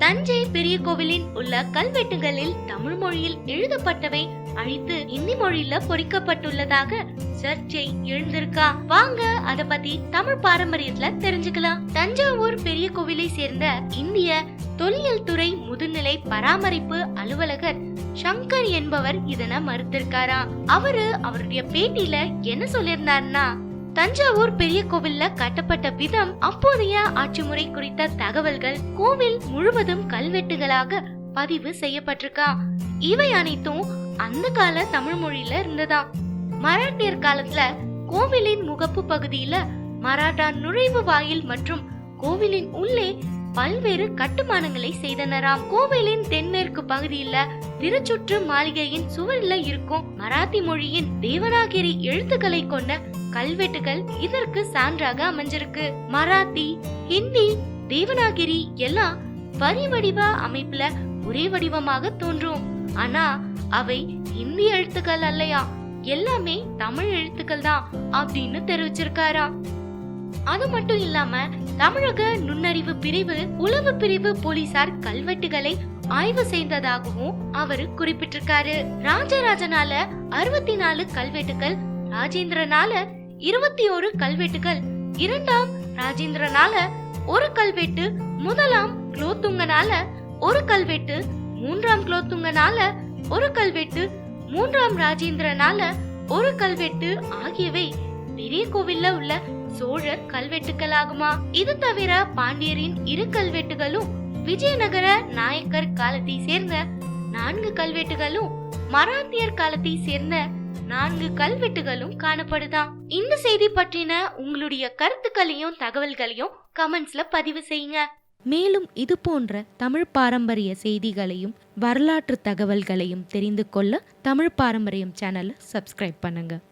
தஞ்சை பெரிய கோவிலின் உள்ள கல்வெட்டுகளில் தமிழ் மொழியில் எழுதப்பட்டவை அழித்து இந்தி மொழியில பொறிக்கப்பட்டுள்ளதாக சர்ச்சை எழுந்திருக்கா? வாங்க அத பத்தி தமிழ் பாரம்பரியத்துல தெரிஞ்சுக்கலாம். தஞ்சாவூர் பெரிய கோவிலை சேர்ந்த இந்திய தொல்லியல் துறை முதுநிலை பராமரிப்பு அலுவலகர் சங்கர் என்பவர் இதனை மறுத்திருக்காராம். அவரு அவருடைய பேட்டியில என்ன சொல்லியிருந்தாருன்னா தஞ்சாவூர் பெரிய கோவில்ல கட்டப்பட்ட விதம் அப்போதைய ஆட்சி முறை குறித்த தகவல்கள் கோவில் முழுவதும் கல்வெட்டுகளாக பதிவு செய்யப்பட்டிருக்கா? இவை அனைத்தும் அந்த கால தமிழ் மொழியில இருந்ததா? மராட்டியர் காலத்துல கோவிலின் முகப்பு பகுதியில மராட்டா நுழைவு வாயில் மற்றும் கோவிலின் உள்ளே பல்வேறு கட்டுமானங்களை செய்தனராம். கோவிலின் தென்மேற்கு பகுதியில திருச்சுற்று மாளிகையின் சுவரில் இருக்கும் மராத்தி மொழியின் தேவனாகிரி எழுத்துக்களை கொண்ட கல்வெட்டுகள் இதற்கு சான்றாக அமைஞ்சிருக்கு. மராத்தி ஹிந்தி தேவனாகிரி எல்லாம் வரி வடிவ அமைப்புல ஒரே வடிவமாக தோன்றும். ஆனா அவை இந்தி எழுத்துக்கள் அல்லையா? எல்லாமே தமிழ் எழுத்துக்கள் தான் அப்படின்னு தெரிவிச்சிருக்காரா அது மட்டும் இல்லாம தமிழக நுண்ணறிவு பிரிவு உளவு பிரிவு போலீசார் கல்வெட்டுகளை ஆய்வு செய்ததாகவும் அவரு குறிப்பிட்டிருக்காரு. ராஜராஜனால அறுபத்தி நாலு கல்வெட்டுகள் ராஜேந்திரனால இருபத்தி ஒரு கல்வெட்டுகள். இரண்டாம் ராஜேந்திரனால ஒரு கல்வெட்டு முதலாம் குலோத்துங்கனால ஒரு கல்வெட்டு மூன்றாம் குலோத்துங்கனால ஒரு கல்வெட்டு மூன்றாம் ராஜேந்திரனால ஒரு கல்வெட்டு ஆகியவை பெரிய கோவில்ல உள்ள சோழர் கல்வெட்டுக்களாகுமா இது தவிர பாண்டியரின் இரு கல்வெட்டுகளும் விஜயநகர நாயக்கர் காலத்தை சேர்ந்த நான்கு கல்வெட்டுகளும் மராத்தியர் காலத்தை சேர்ந்த நான்கு கல்வெட்டுகளும் காணப்படுதாம் இந்த செய்தி பற்றின உங்களுடைய கருத்துக்களையும் தகவல்களையும் கமெண்ட்ஸ்ல பதிவு செய்யுங்க. மேலும் இது போன்ற தமிழ் பாரம்பரிய செய்திகளையும் வரலாற்று தகவல்களையும் தெரிந்து கொள்ள தமிழ் பாரம்பரியம் சேனலை சப்ஸ்கிரைப் பண்ணுங்கள்